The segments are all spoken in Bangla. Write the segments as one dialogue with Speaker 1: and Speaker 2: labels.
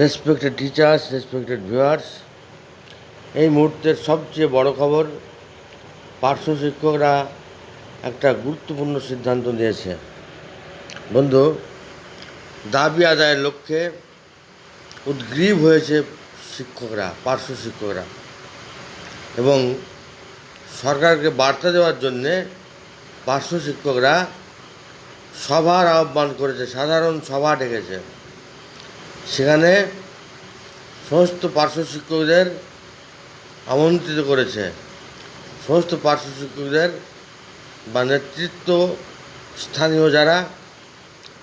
Speaker 1: রেসপেক্টেড টিচার্স রেসপেক্টেড ভিউয়ার্স এই মুহূর্তের সবচেয়ে বড় খবর, পার্শ্ব শিক্ষকরা একটা গুরুত্বপূর্ণ সিদ্ধান্ত নিয়েছে। বন্ধু, দাবি আদায়ের লক্ষ্যে উদ্গ্রীব হয়েছে শিক্ষকরা, পার্শ্ব শিক্ষকরা এবং সরকারকে বার্তা দেওয়ার জন্যে পার্শ্ব শিক্ষকরা সভার আহ্বান করেছে, সাধারণ সভা ডেকেছে। সেখানে সমস্ত পার্শ্ব শিক্ষকদের আমন্ত্রিত করেছে। সমস্ত পার্শ্ব শিক্ষকদের বা নেতৃত্ব স্থানীয় যারা,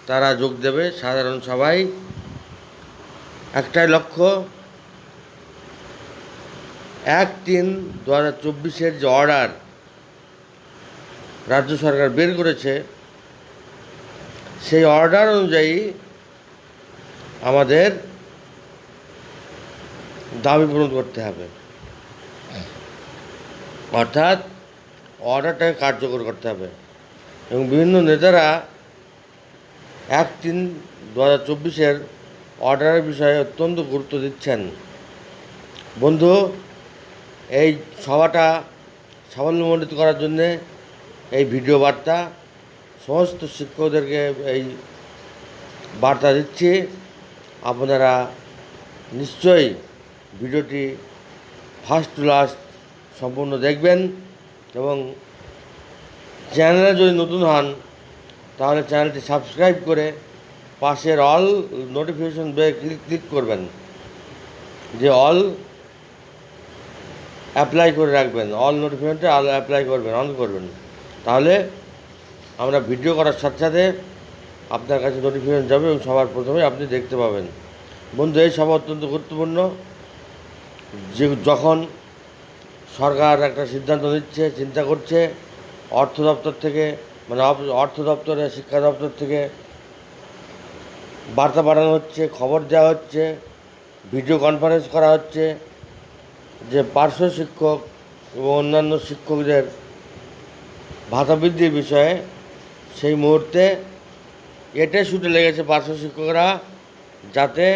Speaker 1: তারা যোগ দেবে। সাধারণ সবাই। একটাই লক্ষ্য, এক তিন দু হাজার চব্বিশের যে অর্ডার রাজ্য সরকার বের করেছে, সেই অর্ডার অনুযায়ী আমাদের দাবি পূরণ করতে হবে। অর্থাৎ অর্ডারটাকে কার্যকর করতে হবে। এবং বিভিন্ন নেতারা এক তিন দু হাজার চব্বিশের অর্ডারের বিষয়ে অত্যন্ত গুরুত্ব দিচ্ছেন। বন্ধু, এই সভাটা সাফল্যমণ্ডিত করার জন্যে এই ভিডিও বার্তা সমস্ত শিক্ষকদেরকে এই বার্তা দিচ্ছি। আপনারা নিশ্চয়ই ভিডিওটি ফার্স্ট টু লাস্ট সম্পূর্ণ দেখবেন এবং চ্যানেলে যদি নতুন হন, তাহলে চ্যানেলটি সাবস্ক্রাইব করে পাশের all notification bell click click করবেন। যে অল অ্যাপ্লাই করে রাখবেন অল নোটিফিকেশনটা অ্যাপ্লাই করবেন অন করবেন। তাহলে আমরা ভিডিও করার সাথে সাথে আপনার কাছে নোটিফিকেশন যাবে এবং সবার প্রথমে আপনি দেখতে পাবেন। বন্ধু, এই সভা অত্যন্ত গুরুত্বপূর্ণ। যে যখন সরকার একটা সিদ্ধান্ত নিচ্ছে, চিন্তা করছে, অর্থ দপ্তর থেকে মানে অর্থ দপ্তরে, শিক্ষা দপ্তর থেকে বার্তা পাঠানো হচ্ছে, খবর দেওয়া হচ্ছে ভিডিও কনফারেন্স করা হচ্ছে যে পার্শ্ব শিক্ষক এবং অন্যান্য শিক্ষকদের ভাতা বৃদ্ধির বিষয়ে সেই মুহূর্তে এটে শুটে লেগেছে পার্শ্ব শিক্ষকরা, যাতে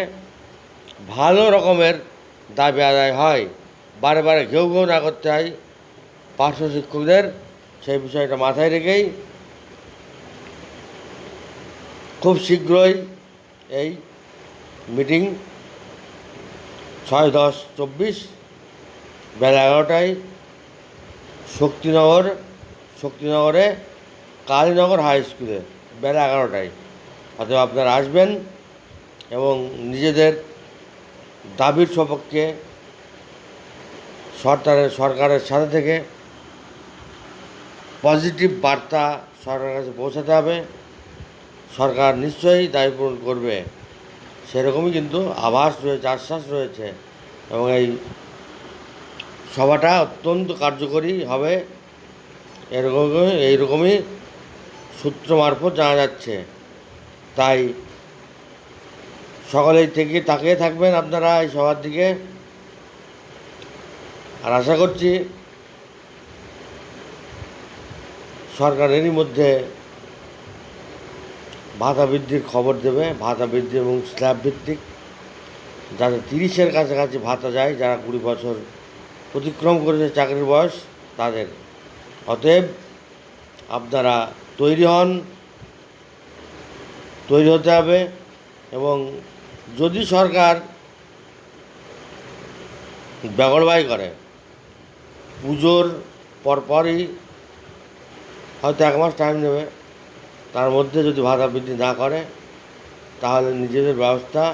Speaker 1: ভালো রকমের দাবি আদায় হয়। বারে বারে ঘেউ ঘেউ না করতে হয় পার্শ্ব শিক্ষকদের, সেই বিষয়টা মাথায় রেখেই খুব শীঘ্রই এই মিটিং ছয় দশ চব্বিশ বেলা এগারোটায় শক্তিনগর, শক্তিনগরে কালীনগর হাই স্কুলে, বেলা এগারোটায়। অতএব আপনারা আসবেন এবং নিজেদের দাবির সপক্ষে সরকারের সরকারের সাথে থেকে পজিটিভ বার্তা সরকারের কাছে পৌঁছাতে হবে। সরকার নিশ্চয়ই দায়ী পূরণ করবে। সেরকমই কিন্তু আভাস রয়েছে, আশ্বাস রয়েছে এবং এই সভাটা অত্যন্ত কার্যকরী হবে। এরকম এইরকমই সূত্র মারফত জানা যাচ্ছে। তাই সকলেই থেকে তাকিয়ে থাকবেন আপনারা এই সবার দিকে। আর আশা করছি সরকার এরই মধ্যে ভাতা বৃদ্ধির খবর দেবে, ভাতা বৃদ্ধি এবং স্ল্যাব ভিত্তিক। যাতে তিরিশের কাছাকাছি ভাতা যায়, যারা কুড়ি বছর অতিক্রম করেছে চাকরির বয়স, তাদের। অতএব আপনারা তৈরি হন তৈরি হতে হবে এবং যদি সরকার বেগরবাই করে, পুজোর পরপরই হয়তো এক মাস টাইম নেবে, তার মধ্যে যদি ভাতা বৃদ্ধি না করে, তাহলে নিজেদের ব্যবস্থা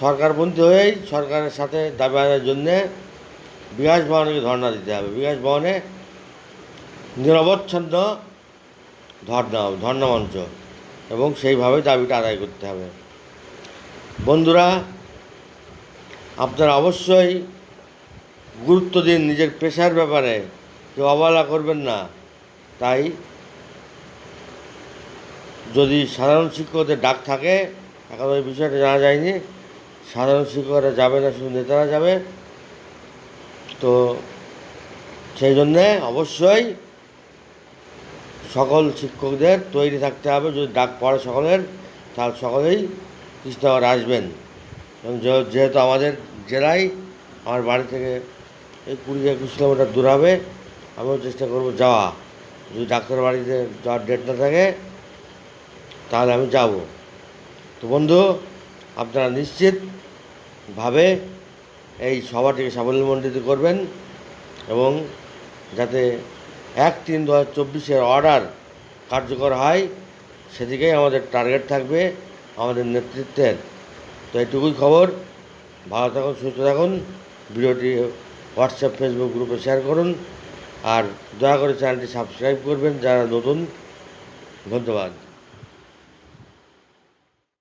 Speaker 1: সরকারপন্থী হয়েই সরকারের সাথে দাবি আদায়ের জন্যে বিকাশ ভবনকে ধর্ণা দিতে হবে। বিকাশ ভবনে নিরবচ্ছন্ন ধর্ণা ধর্ণা মঞ্চ। এবং সেইভাবে দাবিটা আদায় করতে হবে। বন্ধুরা, আপনারা অবশ্যই গুরুত্ব দিন নিজের পেশার ব্যাপারে। কেউ অবহেলা করবেন না। তাই যদি সাধারণ শিক্ষকদের ডাক থাকে, এখন ওই বিষয়টা জানা যায়নি, সাধারণ শিক্ষকরা যাবে না, শুধু নেতারা যাবে। তো সেই জন্যে অবশ্যই সকল শিক্ষকদের তৈরি থাকতে হবে। যদি ডাক পড়ে সকলের, তাহলে সকলেই কৃষ্ণনগর আসবেন। এবং যেহেতু আমাদের জেলায়, আমার বাড়ি থেকে এই কুড়ি একুশ কিলোমিটার দূর হবে, আমিও চেষ্টা করব যাওয়া। যদি ডাক্তার বাড়িতে যাওয়ার ডেট না থাকে, তাহলে আমি যাব। তো বন্ধু, আপনারা নিশ্চিতভাবে এই সভাটিকে সাফল্যমণ্ডিত করবেন এবং যাতে এক তিন দু হাজার চব্বিশের অর্ডার কার্যকর হয়, সেদিকেই আমাদের টার্গেট থাকবে আমাদের নেতৃত্বের। তো এটুকুই খবর। ভালো থাকুন, সুস্থ থাকুন। ভিডিওটি হোয়াটসঅ্যাপ ফেসবুক গ্রুপে শেয়ার করুন। আর দয়া করে চ্যানেলটি সাবস্ক্রাইব করবেন, যারা নতুন। ধন্যবাদ।